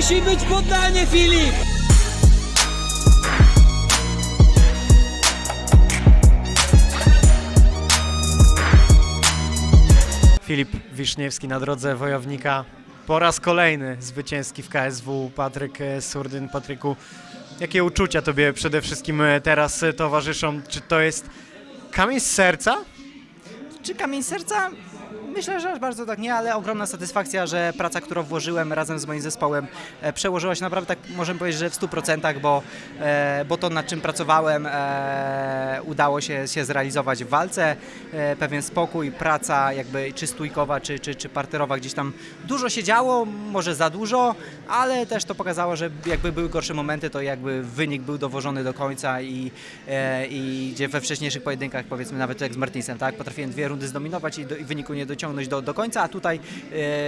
Musi być poddanie, Filip! Filip Wiszniewski na drodze wojownika. Po raz kolejny zwycięski w KSW. Patryk e, Surdyn. Patryku, jakie uczucia Tobie przede wszystkim e, teraz e, towarzyszą? Czy to jest kamień z serca? Czy kamień serca? Myślę, że aż bardzo tak nie, ale ogromna satysfakcja, że praca, którą włożyłem razem z moim zespołem e, przełożyła się naprawdę, tak możemy powiedzieć, że w 100%, bo, e, bo to nad czym pracowałem e, udało się, się zrealizować w walce. E, pewien spokój, praca jakby czy stójkowa, czy, czy, czy parterowa gdzieś tam dużo się działo, może za dużo, ale też to pokazało, że jakby były gorsze momenty, to jakby wynik był dowożony do końca i, e, i gdzie we wcześniejszych pojedynkach, powiedzmy nawet jak z Martinsem, tak, potrafiłem dwie rundy zdominować i, do, i wyniku nie dociągnąć do, do końca, a tutaj e,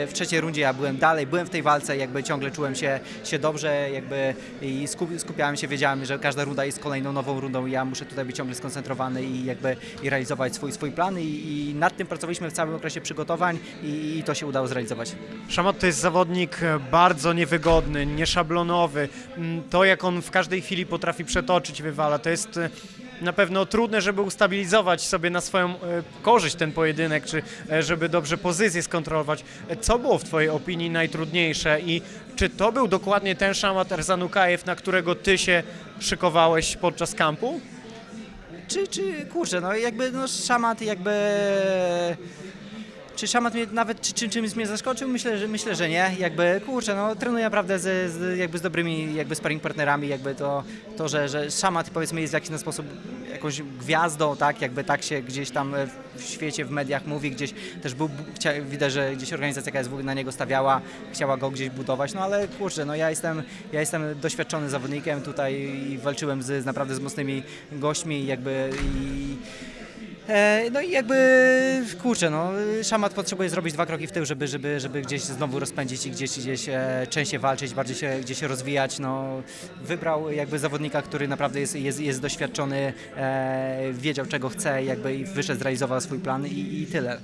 w trzeciej rundzie ja byłem dalej, byłem w tej walce, jakby ciągle czułem się, się dobrze, jakby i skup, skupiałem się, wiedziałem, że każda runda jest kolejną nową rundą i ja muszę tutaj być ciągle skoncentrowany i jakby i realizować swój, swój plan i, i nad tym pracowaliśmy w całym okresie przygotowań i, i to się udało zrealizować. Szamot to jest zawodnik e, bardzo niewygodny, nieszablonowy. Mm, To, jak on w każdej chwili potrafi przetoczyć wywala, to jest e, na pewno trudne, żeby ustabilizować sobie na swoją e, korzyść ten pojedynek, czy e, żeby dobrze pozycję skontrolować. E, Co było w Twojej opinii najtrudniejsze i czy to był dokładnie ten Szamat Erzanukajew, na którego Ty się szykowałeś podczas kampu? Czy, czy kurczę, no jakby no szamat jakby... Czy szamat mnie nawet czy, czy, czymś mnie zaskoczył? Myślę, że myślę, że nie. Jakby kurczę, no trenuję naprawdę z, z, jakby z dobrymi jakby sparring partnerami, jakby to, to że, że szamat powiedzmy jest w jakiś sposób jakąś gwiazdą, tak, jakby tak się gdzieś tam w świecie, w mediach mówi, gdzieś też był, widać, że gdzieś organizacja KSW na niego stawiała, chciała go gdzieś budować, no ale kurczę, no ja jestem, ja jestem doświadczony zawodnikiem tutaj i walczyłem z, naprawdę z mocnymi gośćmi jakby i No i jakby, kurczę, no, szamat potrzebuje zrobić dwa kroki w tył, żeby, żeby, żeby gdzieś znowu rozpędzić i gdzieś, gdzieś e, częściej walczyć, bardziej się gdzieś rozwijać. No, wybrał jakby zawodnika, który naprawdę jest, jest, jest doświadczony, e, wiedział czego chce jakby i wyszedł, zrealizował swój plan i, i tyle.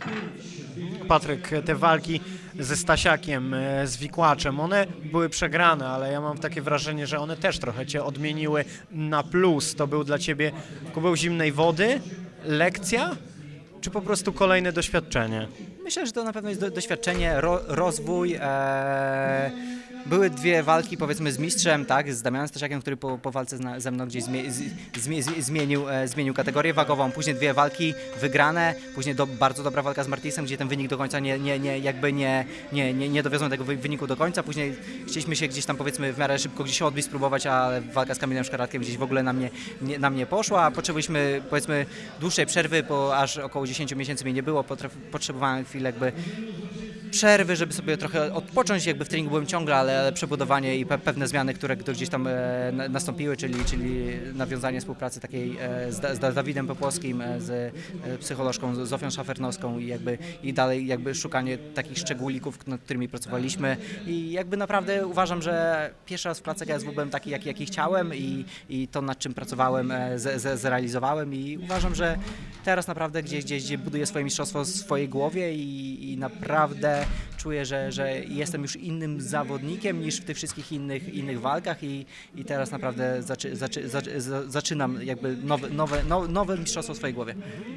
Patryk, te walki ze Stasiakiem, e, z Wikłaczem, one były przegrane, ale ja mam takie wrażenie, że one też trochę cię odmieniły na plus. To był dla ciebie kubeł zimnej wody, lekcja, czy po prostu kolejne doświadczenie? Myślę, że to na pewno jest do, doświadczenie, ro, rozwój. E, były dwie walki powiedzmy z mistrzem, tak, z Damianem Stasiakiem, który po, po walce zna, ze mną gdzieś z, z- zmienił, e, zmienił kategorię wagową, później dwie walki wygrane, później do, bardzo dobra walka z Martisem, gdzie ten wynik do końca nie, nie, nie jakby nie, nie, nie, nie dowiozłem tego wy- wyniku do końca, później chcieliśmy się gdzieś tam powiedzmy w miarę szybko gdzieś odbić, spróbować, ale walka z Kamilem Szkaratkiem gdzieś w ogóle na mnie, nie, na mnie poszła, a potrzebowaliśmy powiedzmy dłuższej przerwy, bo aż około 10 miesięcy mnie nie było, potrzebowałem chwilę jakby przerwy, żeby sobie trochę odpocząć, jakby w treningu byłem ciągle, ale, przebudowanie i pe, pewne zmiany, które gdzieś tam e, na- nastąpiły, czyli, czyli nawiązanie współpracy takiej e, z, Da- z Dawidem Popłowskim, e, z e, psycholożką Zofią Szafernowską i jakby i dalej jakby szukanie takich szczególików, nad którymi pracowaliśmy. I jakby naprawdę uważam, że pierwszy raz w pracy KSW byłem taki, jaki, jaki chciałem i, i to nad czym pracowałem e, z, z, zrealizowałem i uważam, że teraz naprawdę gdzieś, gdzieś, gdzie buduję swoje mistrzostwo w swojej głowie i, i naprawdę czuję, że, że jestem już innym zawodnikiem niż w tych wszystkich innych, innych walkach i, i teraz naprawdę zaczy, zaczy, zaczy, za- zaczynam jakby nowe, nowe, nowe, nowe mistrzostwo w swojej głowie.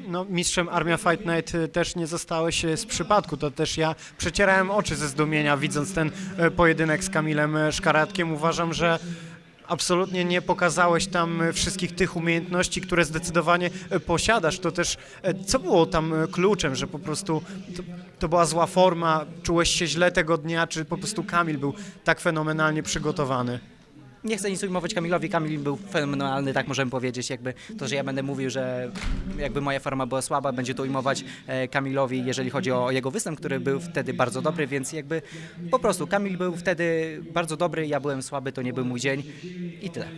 No, mistrzem Armia Fight Night e, też nie zostałeś e, z przypadku, to też ja przecierałem oczy ze zdumienia widząc ten e, pojedynek z Kamilem Szkaratkiem. Uważam, że absolutnie nie pokazałeś tam e, wszystkich tych umiejętności, które zdecydowanie e, posiadasz. To też, e, co było tam kluczem, że po prostu to, to była zła forma, czułeś się źle tego dnia, czy po prostu Kamil był tak fenomenalnie przygotowany? Nie chcę nic ujmować Kamilowi, Kamil był fenomenalny, tak możemy powiedzieć, jakby to, że ja będę mówił, że jakby moja forma była słaba, będzie to ujmować e, Kamilowi, jeżeli chodzi o jego występ, który był wtedy bardzo dobry, więc jakby po prostu Kamil był wtedy bardzo dobry, ja byłem słaby, to nie był mój dzień i tyle.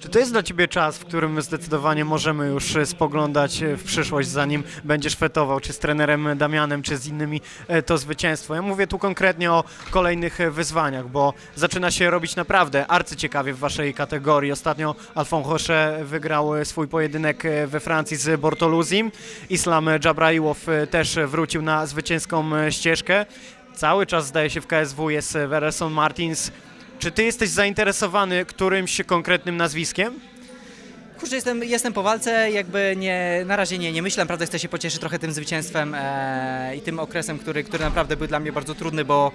Czy to jest dla Ciebie czas, w którym zdecydowanie możemy już e, spoglądać e, w przyszłość, zanim będziesz fetował, czy z trenerem Damianem, czy z innymi, to zwycięstwo? Ja mówię tu konkretnie o kolejnych wyzwaniach, bo zaczyna się robić naprawdę arcyciekawie w Waszej kategorii. Ostatnio Alfon Hosze wygrał e, swój pojedynek e, we Francji z Bortoluzim. Islam Dżabraiłow e, też wrócił na zwycięską ścieżkę. Cały czas zdaje się w KSW jest Werson Martins. Czy ty jesteś zainteresowany którymś konkretnym nazwiskiem? Kurczę, jestem, jestem po walce, jakby nie, na razie nie, nie myślę, naprawdę chcę się pocieszyć trochę tym zwycięstwem e, i tym okresem, który, który naprawdę był dla mnie bardzo trudny, bo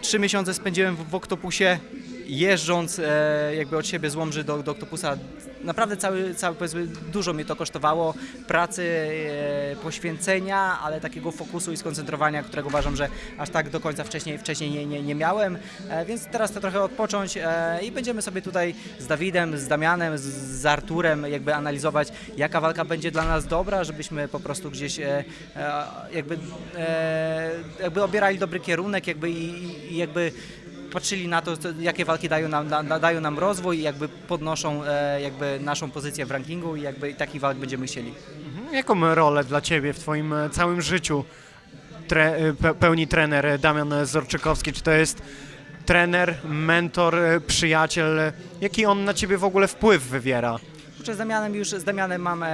trzy miesiące spędziłem w, w Oktopusie, jeżdżąc e, jakby od siebie z Łomży do, do Oktopusa. Naprawdę cały, cały powiedzmy, dużo mnie to kosztowało, pracy, e, poświęcenia, ale takiego fokusu i skoncentrowania, którego uważam, że aż tak do końca wcześniej, wcześniej nie, nie, nie miałem, e, więc teraz chcę trochę odpocząć e, i będziemy sobie tutaj z Dawidem, z Damianem, z, z Arturem jakby analizować, jaka walka będzie dla nas dobra, żebyśmy po prostu gdzieś e, e, jakby, e, jakby obierali dobry kierunek jakby i- i jakby patrzyli na to, jakie walki dają nam, da, da- dają nam rozwój i jakby podnoszą e, jakby naszą pozycję w rankingu i jakby takich walk będziemy chcieli. Jaką rolę dla ciebie w twoim e, całym życiu tre, e, pe, pełni trener Damian Zorczykowski? Czy to jest trener, mentor, przyjaciel? Jaki on na ciebie w ogóle wpływ wywiera? Kurczę, z Damianem już, z Damianem mam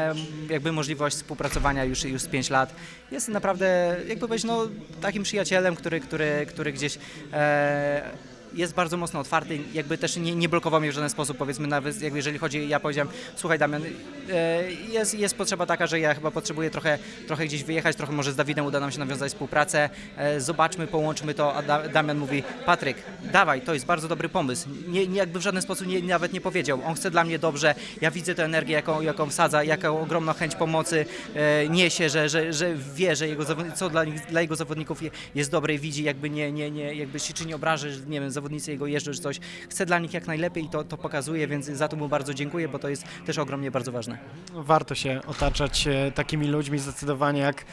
jakby możliwość współpracowania już, już z 5 lat. Jest naprawdę, jakby powiedzieć, no, takim przyjacielem, który, który, który gdzieś e, jest bardzo mocno otwarty, jakby też nie, nie blokował mnie w żaden sposób, powiedzmy nawet, jakby jeżeli chodzi, ja powiedziałem, słuchaj Damian, e, jest, jest potrzeba taka, że ja chyba potrzebuję trochę, trochę gdzieś wyjechać, trochę może z Dawidem uda nam się nawiązać współpracę, e, zobaczmy, połączmy to, a da, Damian mówi, Patryk, dawaj, to jest bardzo dobry pomysł, nie, nie, jakby w żaden sposób nie, nawet nie powiedział, on chce dla mnie dobrze, ja widzę tę energię, jaką, jaką wsadza, jaką ogromną chęć pomocy e, niesie, że, że, że wie, że jego, co dla, dla jego zawodników je, jest dobre i widzi, jakby nie, nie, nie, jakby się czy nie obraży, nie wiem, zawodnicy jego jeżdżą czy coś, chce dla nich jak najlepiej i to, to pokazuje, więc za to mu bardzo dziękuję, bo to jest też ogromnie bardzo ważne. Warto się otaczać e, takimi ludźmi zdecydowanie jak,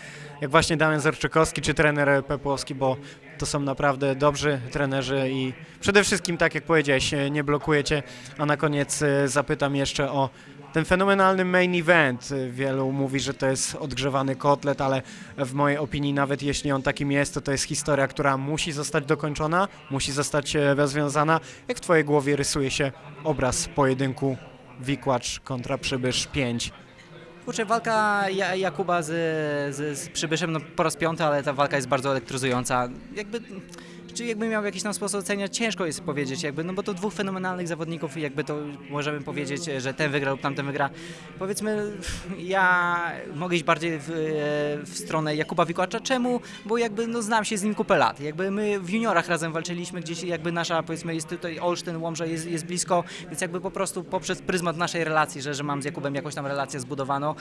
jak właśnie Damian Zorczykowski czy trener Pepłowski, bo to są naprawdę dobrzy trenerzy i przede wszystkim, tak jak powiedziałeś, e, nie blokujecie. A na koniec e, zapytam jeszcze o ten fenomenalny main event. E, Wielu mówi, że to jest odgrzewany kotlet, ale w mojej opinii, nawet jeśli on takim jest, to to jest historia, która musi zostać dokończona, musi zostać e, rozwiązana. Jak w Twojej głowie rysuje się obraz pojedynku Wikłacz kontra Przybysz 5? Kurczę, walka Ja- Jakuba z, z, z Przybyszem no, po raz piąty, ale ta walka jest bardzo elektryzująca. Jakby, czy jakby miał jakiś tam sposób oceniać, ciężko jest powiedzieć, jakby, no bo to dwóch fenomenalnych zawodników i jakby to możemy powiedzieć, że ten wygra lub tamten wygra. Powiedzmy, ja mogę iść bardziej w, w stronę Jakuba Wikłacza. Czemu? Bo jakby no, znam się z nim kupę lat. Jakby my w juniorach razem walczyliśmy, gdzieś jakby nasza, powiedzmy, jest tutaj Olsztyn, Łomża jest, jest blisko, więc jakby po prostu poprzez pryzmat naszej relacji, że, że mam z Jakubem jakąś tam relację zbudowaną,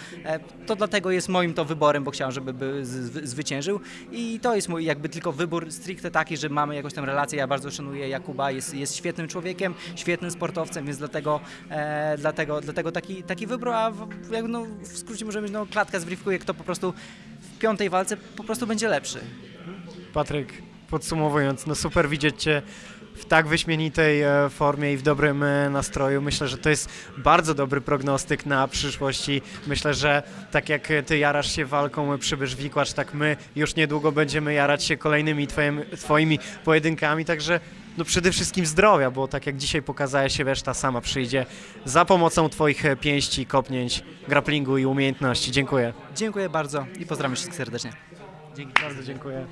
to dlatego jest moim to wyborem, bo chciałem, żeby by zwyciężył. I to jest mój jakby tylko wybór stricte taki, że mamy jakąś tam relację, ja bardzo szanuję Jakuba, jest, jest świetnym człowiekiem, świetnym sportowcem, więc dlatego, e, dlatego, dlatego taki, taki wybór, a w, no, w skrócie możemy, no klatka zwriwkuje, kto po prostu w piątej walce po prostu będzie lepszy. Patryk, podsumowując, no super widzieć Cię w tak wyśmienitej e, formie i w dobrym e, nastroju. Myślę, że to jest bardzo dobry prognostyk na przyszłość i myślę, że tak jak Ty jarasz się walką e, Przybysz Wikłacz, tak my już niedługo będziemy jarać się kolejnymi twoim, Twoimi pojedynkami, także no przede wszystkim zdrowia, bo tak jak dzisiaj pokazałeś się, reszta sama przyjdzie za pomocą Twoich pięści, kopnięć, grapplingu i umiejętności. Dziękuję. Dziękuję bardzo i pozdrawiam wszystkich serdecznie. Dzięki bardzo, dziękuję.